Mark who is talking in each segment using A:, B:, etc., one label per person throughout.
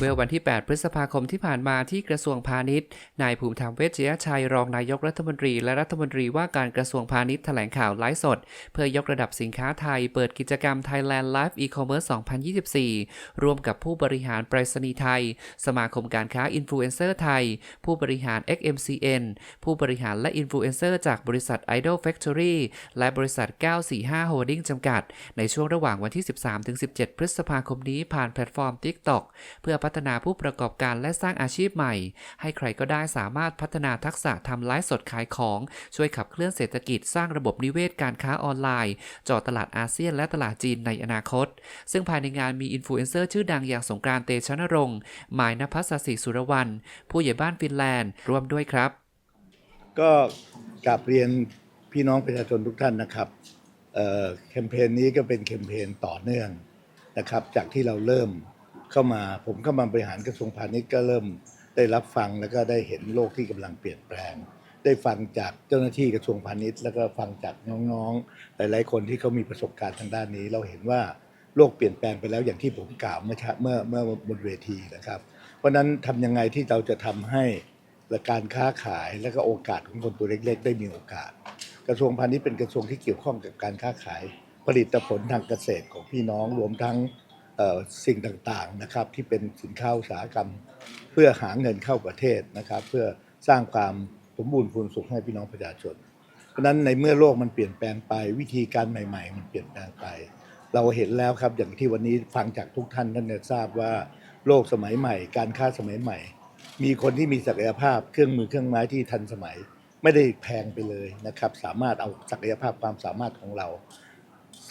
A: เมื่อวันที่ 8 พฤษภาคมที่ผ่านมาที่กระทรวงพาณิชย์ นายภูมิธรรมเวชยชัยรองนายกรัฐมนตรี และรัฐมนตรีว่าการกระทรวงพาณิชย์แถลงข่าวไลฟ์สด เพื่อยกระดับสินค้าไทย เปิดกิจกรรม Thailand Live E-commerce 2024 ร่วมกับผู้บริหารไปรษณีย์ไทย สมาคมการค้าอินฟลูเอนเซอร์ไทย ผู้บริหาร XMCN ผู้บริหารและอินฟลูเอนเซอร์จากบริษัท Idol Factory และบริษัท 945 Holding จำกัด ในช่วงระหว่างวันที่ 13-17 พฤษภาคมนี้ผ่านแพลตฟอร์ม TikTok เพื่อพััฒนาผู้ประกอบการและสร้างอาชีพใหม่ ให้ใครก็ได้สามารถพัฒนาทักษะทำไลฟ์สดขายของ ช่วยขับเคลื่อนเศรษฐกิจสร้างระบบนิเวศการค้าออนไลน์เจาะตลาดอาเซียนและตลาดจีนในอนาคต ซึ่งภายในงานมีอินฟลูเอนเซอร์ชื่อดังอย่างสงกรานต์เตชะนรงค์หมายนภัสสิสุรวรรณผู้ใหญ่บ้านฟินแลนด์ร่วมด้วยครับ
B: ก็กลับเรียนพี่น้องประชาชนทุกท่านนะครับแคมเปญนี้ก็เป็นแคมเปญต่อเนื่องนะครับ จากที่เราเริ่ม เข้ามา ผมเข้ามาบริหารกระทรวงพาณิชย์ก็เริ่มได้รับฟังแล้วก็ได้เห็นโลกที่กำลังเปลี่ยนแปลง ได้ฟังจากเจ้าหน้าที่กระทรวงพาณิชย์แล้วก็ฟังจากน้องๆ หลาย ๆ คนที่เขามีประสบการณ์ทางด้านนี้ เราเห็นว่าโลกเปลี่ยนแปลงไปแล้วอย่างที่ผมกล่าวเมื่อเมื่อเมื่อบนเวทีนะครับ เพราะนั้นทำยังไงที่เราจะทำให้การค้าขายและก็โอกาสของคนตัวเล็ก ๆ ได้มีโอกาส กระทรวงพาณิชย์เป็นกระทรวงที่เกี่ยวข้องกับการค้าขาย ผลิตผลทางเกษตรของพี่น้องรวมทั้ง สิ่งต่างๆนะครับที่เป็นสินค้าอุตสาหกรรม เพื่อหาเงินเข้าประเทศนะครับ เพื่อสร้างความสมบูรณ์พูนสุขให้พี่น้องประชาชน เพราะนั้นในเมื่อโลกมันเปลี่ยนแปลงไปวิธีการใหม่ ๆ มันเปลี่ยนแปลงไป เราเห็นแล้วครับอย่างที่วันนี้ฟังจากทุกท่านท่านจะทราบว่าโลกสมัยใหม่ การค้าสมัยใหม่ มีคนที่มีศักยภาพเครื่องมือเครื่องไม้ที่ทันสมัย ไม่ได้แพงไปเลยนะครับ สามารถเอาศักยภาพความสามารถของเรา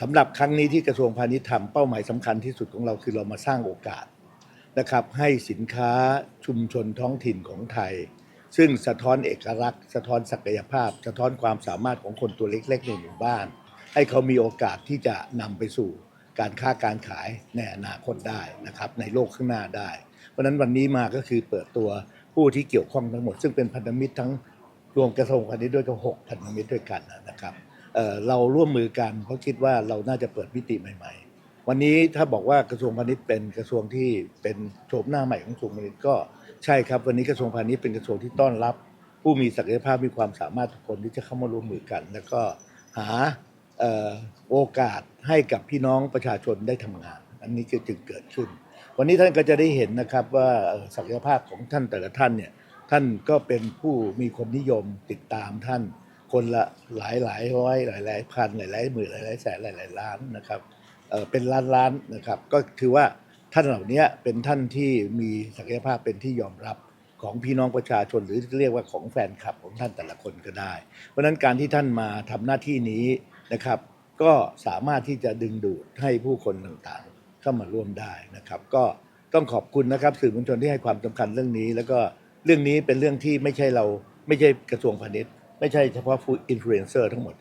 B: สำหรับครั้งนี้ที่กระทรวงพาณิชย์ทำเป้าหมายสำคัญที่สุดของเราคือเรามาสร้างโอกาสนะครับ ให้สินค้าชุมชนท้องถิ่นของไทย ซึ่งสะท้อนเอกลักษณ์ สะท้อนศักยภาพ สะท้อนความสามารถของคนตัวเล็กๆในหมู่บ้าน ให้เขามีโอกาสที่จะนำไปสู่การค้าการขายในอนาคตได้นะครับ ในโลกข้างหน้าได้ เพราะฉะนั้นวันนี้มาก็คือเปิดตัวผู้ที่เกี่ยวข้องทั้งหมด ซึ่งเป็นพันธมิตรทั้งรวมกระทรวงพาณิชย์ด้วยก็หกพันธมิตรด้วยกันนะครับ เเราร่วมมือกันเพราะคิดว่าเราน่าจะเปิดมิติใหม่ ๆ วันนี้ถ้าบอกว่ากระทรวงพาณิชย์เป็นกระทรวงที่เป็นโฉมหน้าใหม่ของกระทรวงพาณิชย์ก็ใช่ครับ วันนี้กระทรวงพาณิชย์เป็นกระทรวงที่ต้อนรับ ผู้มีศักยภาพมีความสามารถทุกคนที่จะเข้ามาร่วมมือกัน แล้วก็หาออโอกาสให้กับพี่น้องประชาชนได้ทำงาน อันนี้จึงเกิดขึ้น วันนี้ท่านก็จะได้เห็นนะครับว่าศักยภาพของท่านแต่ละท่านเนี่ยท่านก็เป็นผู้มีคนนิยมติดตามท่าน คนละหลายหลายร้อยหลายหลายพันหลายหลายหมื่นหลายหลายแสนหลายหลายล้านนะครับเป็นล้านล้านนะครับ ก็คือว่าท่านเหล่านี้เป็นท่านที่มีศักยภาพเป็นที่ยอมรับของพี่น้องประชาชนหรือเรียกว่าของแฟนคลับของท่านแต่ละคนก็ได้ เพราะฉะนั้นการที่ท่านมาทำหน้าที่นี้นะครับ ก็สามารถที่จะดึงดูดให้ผู้คนต่างๆ เข้ามาร่วมได้นะครับ ก็ต้องขอบคุณนะครับสื่อมวลชนที่ให้ความสำคัญเรื่องนี้ แล้วก็เรื่องนี้เป็นเรื่องที่ไม่ใช่เราไม่ใช่กระทรวงพาณิชย์ ไม่ใช่เฉพาะฟูอินฟลูเอนเซอร์ทั้งหมด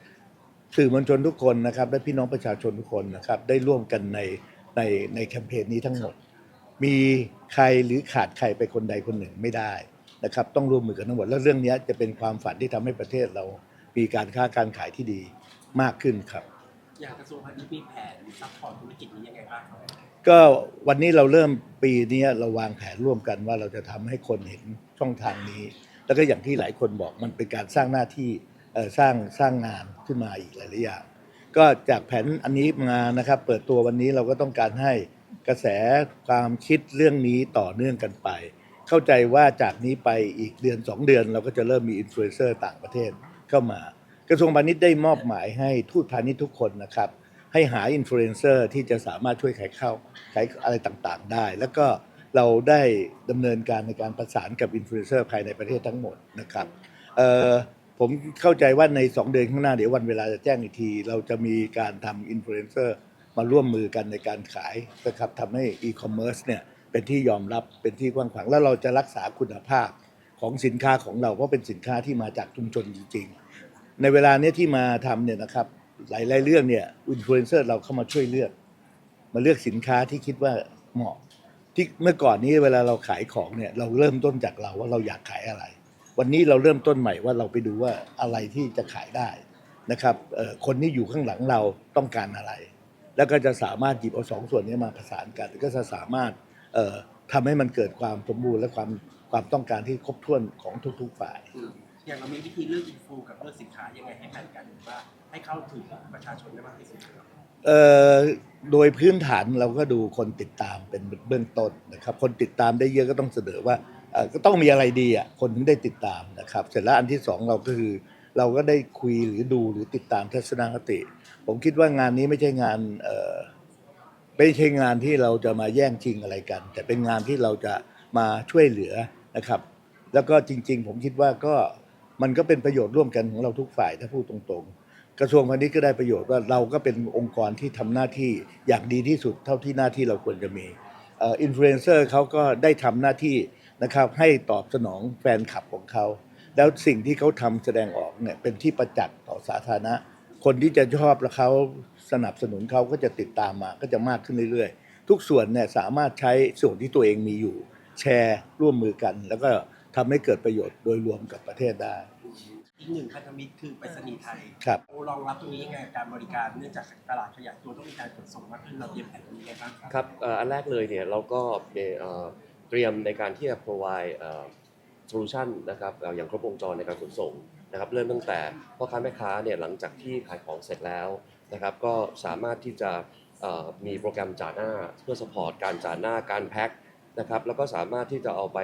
B: สื่อมวลชนทุกคนนะครับ และพี่น้องประชาชนทุกคนนะครับ ได้ร่วมกันในในในแคมเปญนี้ทั้งหมด มีใครหรือขาดใครไปคนใดคนหนึ่งไม่ได้นะครับ ต้องร่วมมือกันทั้งหมด แล้วเรื่องนี้จะเป็นความฝันที่ทำให้ประเทศเรา มีการค้าการขายที่ดีมากขึ้นครับ
C: อย่างกระทรวงพาณิชย์มีแผนซัพพอร์ตธุรกิจนี้ยังไงบ้างครับ
B: ก็วันนี้เราเริ่มปีนี้เราวางแผนร่วมกันว่าเราจะทำให้คนเห็นช่องทางนี้ แล้วก็อย่างที่หลายคนบอกมันเป็นการสร้างหน้าที่สร้างสร้างงานขึ้นมาอีกหลายๆอย่างก็จากแผนอันนี้มานะครับ เปิดตัววันนี้เราก็ต้องการให้กระแสความคิดเรื่องนี้ต่อเนื่องกันไป เข้าใจว่าจากนี้ไปอีกเดือนสองเดือน เราก็จะเริ่มมีอินฟลูเอนเซอร์ต่างประเทศเข้ามา กระทรวงพาณิชย์ได้มอบหมายให้ทูตพาณิชย์ทุกคนนะครับ ให้หาอินฟลูเอนเซอร์ที่จะสามารถช่วยขายข้าวขายอะไรต่างๆ ได้ แล้วก็ เราได้ดำเนินการในการประสานกับอินฟลูเอนเซอร์ภายในประเทศทั้งหมดนะครับผมเข้าใจว่าใน 2 เดือนข้างหน้าเดี๋ยววันเวลาจะแจ้งอีกที เราจะมีการทำอินฟลูเอนเซอร์มาร่วมมือกันในการขายนะครับทำให้อีคอมเมิร์ซเนี่ยเป็นที่ยอมรับเป็นที่กว้างขวาง แล้วเราจะรักษาคุณภาพของสินค้าของเรา เพราะเป็นสินค้าที่มาจากชุมชนจริง ๆ ในเวลาเนี้ยที่มาทำเนี่ยนะครับหลายๆเรื่องเนี่ยอินฟลูเอนเซอร์เราเข้ามาช่วยเลือก มาเลือกสินค้าที่คิดว่าเหมาะ ที่เมื่อก่อนนี้เวลาเราขายของเนี่ยเราเริ่มต้นจากเราว่าเราอยากขายอะไร วันนี้เราเริ่มต้นใหม่ว่าเราไปดูว่าอะไรที่จะขายได้นะครับคนที่อยู่ข้างหลังเราต้องการอะไร แล้วก็จะสามารถหยิบเอาสองส่วนนี้มาผสานกัน ก็จะสามารถเอ่อทำให้มันเกิดความสมบูรณ์และความความต้องการที่ครบถ้วนของทุกๆฝ่าย
C: อืมอย่างเรามีวิธีเลือกอินฟูกับเลือกสินค้ายังไงให้แข่งกันหรือว่าให้เข้าถึงประชาชนได้มากที่สุด
B: เอ่อโดยพื้นฐานเราก็ดูคนติดตามเป็นเบื้องต้นนะครับ คนติดตามได้เยอะก็ต้องเสนอว่าเอ่อก็ต้องมีอะไรดีอะคนถึงได้ติดตามนะครับ เสร็จแล้วอันที่สองเราก็คือ เราก็ได้คุยหรือดูหรือติดตามทัศนคติ ผมคิดว่างานนี้ไม่ใช่งานเอ่อไม่ใช่งานที่เราจะมาแย่งชิงอะไรกัน แต่เป็นงานที่เราจะมาช่วยเหลือนะครับ แล้วก็จริง ๆ ผมคิดว่าก็มันก็เป็นประโยชน์ร่วมกันของเราทุกฝ่ายถ้าพูดตรงๆ กระทรวงพาณิชย์ก็ได้ประโยชน์ว่าเราก็เป็นองค์กรที่ทำหน้าที่อย่างดีที่สุดเท่าที่หน้าที่เราควรจะมีอินฟลูเอนเซอร์เขาก็ได้ทำหน้าที่นะครับให้ตอบสนองแฟนคลับของเขา แล้วสิ่งที่เขาทำแสดงออกเนี่ยเป็นที่ประจักษ์ต่อสาธารณะ คนที่จะชอบและเขาสนับสนุนเขาก็จะติดตามมาก็จะมากขึ้นเรื่อยๆ ทุกส่วนเนี่ยสามารถใช้ส่วนที่ตัวเองมีอยู่ แชร์ร่วมมือกัน แล้วก็ทำให้เกิดประโยชน์โดยรวมกับประเทศได้
C: หนึ่งพันธมิตรคือไปรษณีย์ไทย
B: ครับ
C: โอ้รองรับตรงนี้ยังไงกับการบริการเนื่องจากตลาดขยายตัวต้องมีการขนส่งมากขึ้นเราเตรียมแผนนี้ยังไงบ้างครับ
D: ครับเอ่ออันแรกเลยเนี่ยเราก็มีเอ่อเตรียมในการที่จะ provide เอ่อ solution นะครับเอ่ออย่างครบวงจรในการขนส่งนะครับเริ่มตั้งแต่พ่อค้าแม่ค้าเนี่ยหลังจากที่ขายของเสร็จแล้วนะครับก็สามารถที่จะเอ่อมีโปรแกรมจ่าหน้าเพื่อ support การจ่าหน้าการแพ็ค นะครับแล้วก็สามารถที่จะเอาไป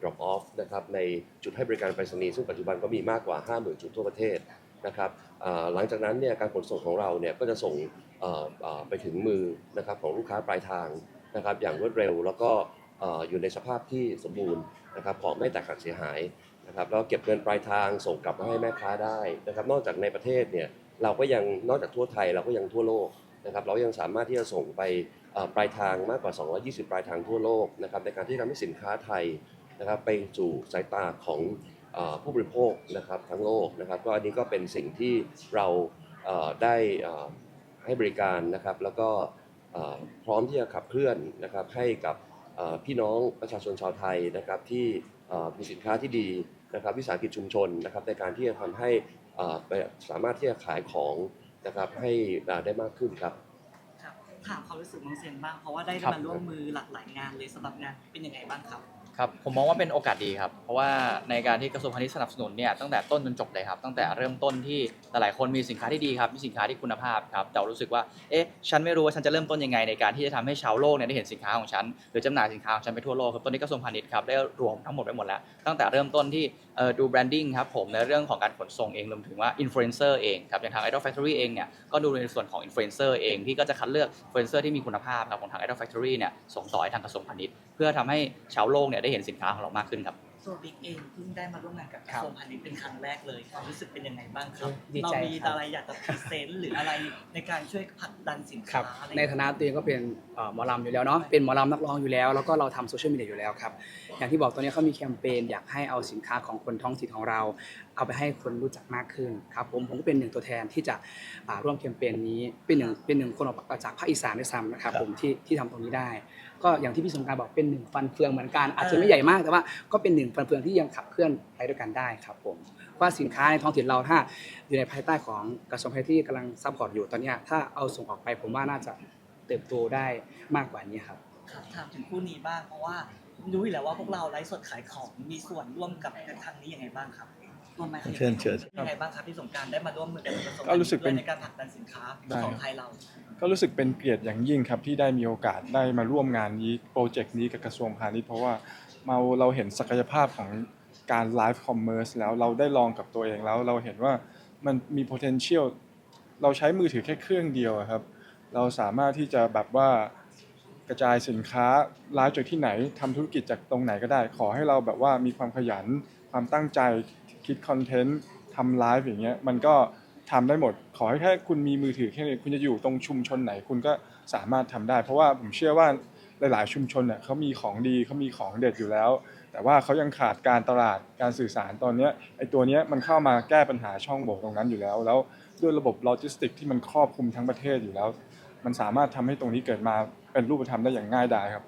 D: drop off นะครับในจุดให้บริการไปรษณีย์ซึ่งปัจจุบันก็มีมากกว่า 50,000 จุดทั่วประเทศนะครับหลังจากนั้นเนี่ยการขนส่งของเราเนี่ยก็จะส่งไปถึงมือนะครับของลูกค้าปลายทางนะครับอย่างรวดเร็วแล้วก็อยู่ในสภาพที่สมบูรณ์นะครับของไม่แตกหักเสียหายนะครับแล้วเก็บเงินปลายทางส่งกลับมาให้แม่ค้าได้นะครับนอกจากในประเทศเนี่ยเราก็ยังนอกจากทั่วไทยเราก็ยังทั่วโลกนะครับเรายังสามารถที่จะส่งไป ปลายทางมากกว่า 220 ปลายทางทั่วโลกนะครับในการที่ทำให้สินค้าไทยนะครับไปสู่สายตาของผู้บริโภคนะครับทั้งโลกนะครับก็อันนี้ก็เป็นสิ่งที่เราได้ให้บริการนะครับแล้วก็พร้อมที่จะขับเคลื่อนนะครับให้กับพี่น้องประชาชนชาวไทยนะครับที่มีสินค้าที่ดีนะครับวิสาหกิจชุมชนนะครับในการที่จะทำให้สามารถที่จะขายของนะครับให้ได้มากขึ้นครับ
E: ถามความรู้สึกน้องเซนบ้างเพราะว่าได้
F: ครับ
E: มาร่วมมือหลากหลายงานเลยสำหรับงานเป็นยังไงบ้างครับ
F: ครับผมมองว่าเป็นโอกาสดีครับ เพราะว่าในการที่กระทรวงพาณิชย์สนับสนุนเนี่ยตั้งแต่ต้นจนจบเลยครับ ตั้งแต่เริ่มต้นที่หลายๆคนมีสินค้าที่ดีครับ มีสินค้าที่คุณภาพครับ แต่รู้สึกว่า เอ๊ะ ฉันไม่รู้ว่าฉันจะเริ่มต้นยังไงในการที่จะทำให้ชาวโลกเนี่ยได้เห็นสินค้าของฉัน หรือจำหน่ายสินค้าของฉันไปทั่วโลกครับ ตอนนี้กระทรวงพาณิชย์ครับได้รวมทั้งหมดไว้หมดแล้ว ตั้งแต่เริ่มต้นที่เอ่อ ดูแบรนดิ้งครับผมในเรื่องของการขนส่งเองรวมถึงว่าอินฟลูเอนเซอร์เองครับอย่างทาง Idol Factory เองเนี่ยก็ดูในส่วนของอินฟลูเอนเซอร์เองที่ก็จะคัดเลือกอินฟลูเอนเซอร์ที่มีคุณภาพครับของทาง Idol Factory เนี่ยส่งต่อให้ทางกระทรวงพาณิชย์เพื่อทำให้ชาวโลกเนี่ยได้เห็นสินค้าของเรามากขึ้นครับ
E: ตัวบิ๊กเองเพิ่งได้มาร่วมงานกับก
G: ครั
E: ระ
G: บ
E: ทรวงพาณิชย์เป็นครั้งแรกเลยความรู้สึกเป็นยังไงบ้างครับ
G: ดี
E: เรา
G: ใจ
E: มี
G: ครับ
E: อะไรอยากจะพรีเซนต์หรืออะไรในการช่วยผลักดันสิน
G: ครั
E: ค้า
G: บ
E: อะไร
G: ในฐานะตัวเองก็เป็นเอ่อหมอลำอยู่แล้วเนาะ เป็นหมอลำนักร้องอยู่แล้ว แล้วก็เราทำโซเชียลมีเดียอยู่แล้วครับ อย่างที่บอกตอนนี้เขามีแคมเปญอยากให้เอาสินค้าของคนท้องถิ่นของเรา เอาไปให้คนรู้จักมากขึ้นครับผมผมก็เป็นหนึ่งตัวแทนที่จะอ่าร่วมแคมเปญนี้เป็นหนึ่งเป็นหนึ่งคนออกจากภาคอีสานด้วยซ้ำนะครับผมที่ที่ทำตรงนี้ได้ ก็อย่างที่พี่สงกรารบอกเป็นหนึ่งฟันเฟืองเหมือนกันอาจจะไม่ใหญ่มากแต่ว่าก็เป็นหนึ่งฟันเฟืองที่ยังขับเคลื่อนไปด้วยกันได้ครับผมว่าสินค้าในท้องถิ่นเราถ้าอยู่ในภายใต้ของกระทรวงพาณิชย์ที่กำลังซัพพอร์ตอยู่ตอนเนี้ยถ้าเอาส่งออกไปผมว่าน่าจะเติบโตได้มากกว่านี้ครับ
E: ครับถามถึงคู่นี้บ้างเพราะว่ารู้อยู่แล้วว่าพวกเราไลฟ์สดขายของมีส่วนร่วมกับทางนี้ยังไงบ้างครับ ร่วมไหมครับ
B: เชิญเชิญ
E: ยังไงบ้างครับพี่สงกรารได้มาร่วมมือกับกระทรวง
H: ก็รู้สึกเป็น
E: ในการผลักดันสินค้า
H: ได้
E: ของไทยเรา
H: ก็รู้สึกเป็นเกียรติอย่างยิ่งครับที่ได้มีโอกาสได้มาร่วมงานนี้โปรเจกต์นี้กับกระทรวงพาณิชย์เพราะว่าเราเราเห็นศักยภาพของการไลฟ์คอมเมอร์สแล้วเราได้ลองกับตัวเองแล้ว เราเห็นว่ามันมี potential เราใช้มือถือแค่เครื่องเดียวอะครับ เราสามารถที่จะแบบว่ากระจายสินค้าไลฟ์จากที่ไหนทำธุรกิจจากตรงไหนก็ได้ ขอให้เราแบบว่ามีความขยัน ความตั้งใจคิดคอนเทนต์ทำไลฟ์อย่างเงี้ยมันก็ทำได้หมด ขอให้แค่คุณมีมือถือแค่นี้คุณจะอยู่ตรงชุมชนไหนคุณก็สามารถทำได้ เพราะว่าผมเชื่อว่าหลาย ๆ ชุมชนเนี่ยเขามีของดีเขามีของเด็ดอยู่แล้ว แต่ว่าเขายังขาดการตลาดการสื่อสารตอนเนี้ยไอ้ตัวเนี้ยมันเข้ามาแก้ปัญหาช่องโหว่ตรงนั้นอยู่แล้ว แล้วด้วยระบบโลจิสติกที่มันครอบคลุมทั้งประเทศอยู่แล้ว มันสามารถทำให้ตรงนี้เกิดมาเป็นรูปธรรมได้อย่างง่ายดายครับ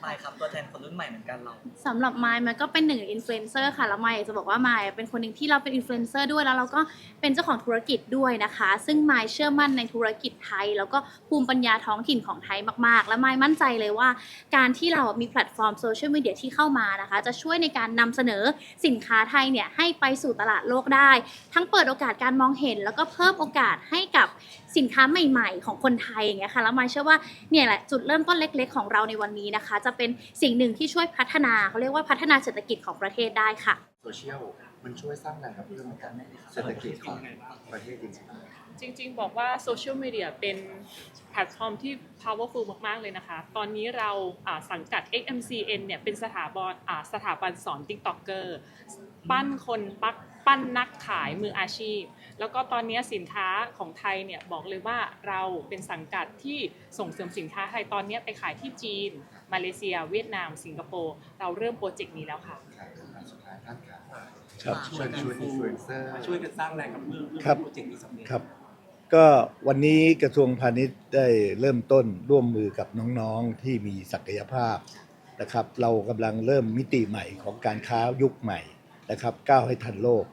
E: ไม่ครับตัวแทนคนรุ่นใหม่เหมือนกันเรา
I: สำหรับไมค์มันก็เป็นหนึ่งอินฟลูเอนเซอร์ค่ะ แล้วไมค์อยากจะบอกว่าไมค์เป็นคนหนึ่งที่เราเป็นอินฟลูเอนเซอร์ด้วยแล้วเราก็เป็นเจ้าของธุรกิจด้วยนะคะ ซึ่งไมค์เชื่อมั่นในธุรกิจไทย แล้วก็ภูมิปัญญาท้องถิ่นของไทยมาก ๆ และไมค์มั่นใจเลยว่า การที่เรามีแพลตฟอร์มโซเชียลมีเดียที่เข้ามานะคะ จะช่วยในการนำเสนอสินค้าไทยเนี่ยให้ไปสู่ตลาดโลกได้ ทั้งเปิดโอกาสการมองเห็น แล้วก็เพิ่มโอกาสให้กับ สินค้าใหม่ๆ ของคนไทยอย่างเงี้ยค่ะแล้วไมค์เชื่อว่าเนี่ยแหละจุดเริ่มต้นเล็ก ๆ ของเราในวันนี้นะคะ จะเป็นสิ่งหนึ่งที่ช่วยพัฒนาเขาเรียกว่าพัฒนาเศรษฐกิจของประเทศได้ค่ะ
J: โซเชียลมันช่วยสร้างแรงกระเพื่อมกันเศรษฐกิจของประเทศจริงๆ
K: จริง ๆ บอกว่าโซเชียลมีเดียเป็นแพลตฟอร์มที่ powerful มาก ๆ เลยนะคะ ตอนนี้เราอ่าสังกัด XMCN เนี่ยเป็นสถาบันอ่าสถาบันสอน TikToker ปั้นคนปักปั้นนักขายมืออาชีพ แล้วก็ตอนนี้สินค้าของไทยเนี่ยบอกเลยว่าเราเป็นสังกัดที่ส่งเสริมสินค้าไทยตอนนี้ไปขายที่จีน มาเลเซีย เวียดนาม สิงคโปร์เราเริ่มโปรเจกต์นี้แล้วค่ะ
J: ครับคำถามสุดท้ายท่านครับ
B: ครับ
J: ช่วยชวนอินฟลูเอนเซอร์
C: ช่วยกันสร้างแรงกับเพื่อเพื่อ
B: ครับ
C: ให้โปรเจกต์นี้สำเร็จ
B: ครับ ก็วันนี้กระทรวงพาณิชย์ได้เริ่มต้นร่วมมือกับน้องๆที่มีศักยภาพนะครับ เรากำลังเริ่มมิติใหม่ของการค้ายุคใหม่นะครับ ก้าวให้ทันโลก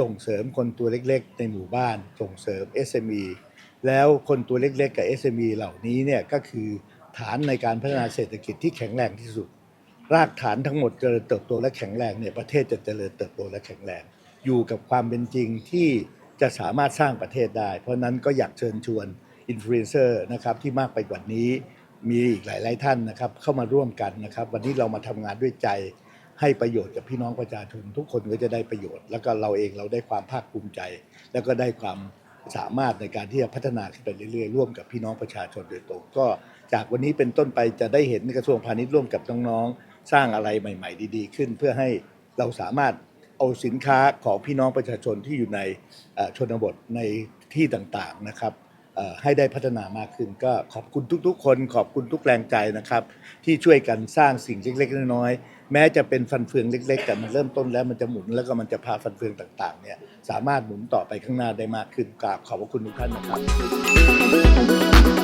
B: ส่งเสริมคนตัวเล็กๆ ในหมู่บ้าน ส่งเสริม SME แล้วคนตัวเล็กๆ กับ SME เหล่านี้เนี่ยก็คือฐานในการพัฒนาเศรษฐกิจที่แข็งแรงที่สุด รากฐานทั้งหมดเจริญเติบโตและแข็งแรงเนี่ยประเทศจะเจริญเติบโตและแข็งแรง อยู่กับความเป็นจริงที่จะสามารถสร้างประเทศได้ เพราะนั้นก็อยากเชิญชวนอินฟลูเอนเซอร์นะครับที่มากไปกว่านี้มีอีกหลาย ๆ ท่านนะครับเข้ามาร่วมกันนะครับ วันนี้เรามาทำงานด้วยใจ ให้ประโยชน์กับพี่น้องประชาชนทุกคนก็จะได้ประโยชน์ แล้วก็เราเองเราได้ความภาคภูมิใจ แล้วก็ได้ความสามารถในการที่จะพัฒนาขึ้นไปเรื่อยๆ ร่วมกับพี่น้องประชาชนโดยตรงก็จากวันนี้เป็นต้นไปจะได้เห็นกระทรวงพาณิชย์ร่วมกับน้องๆสร้างอะไรใหม่ ๆ ดี ๆ ขึ้น เพื่อให้เราสามารถเอาสินค้าของพี่น้องประชาชนที่อยู่ในชนบทในที่ต่างๆนะครับ ให้ได้พัฒนามากขึ้น ก็ขอบคุณทุกๆ คน ขอบคุณทุกแรงใจนะครับ ที่ช่วยกันสร้างสิ่งเล็กๆน้อยๆแม้จะเป็นฟันเฟืองเล็ก ๆ แต่มันเริ่มต้นแล้วมันจะหมุนแล้วก็มันจะพาฟันเฟืองต่างๆเนี่ยสามารถหมุนต่อไปข้างหน้าได้มากขึ้นกราบขอบพระคุณทุกท่านนะครับ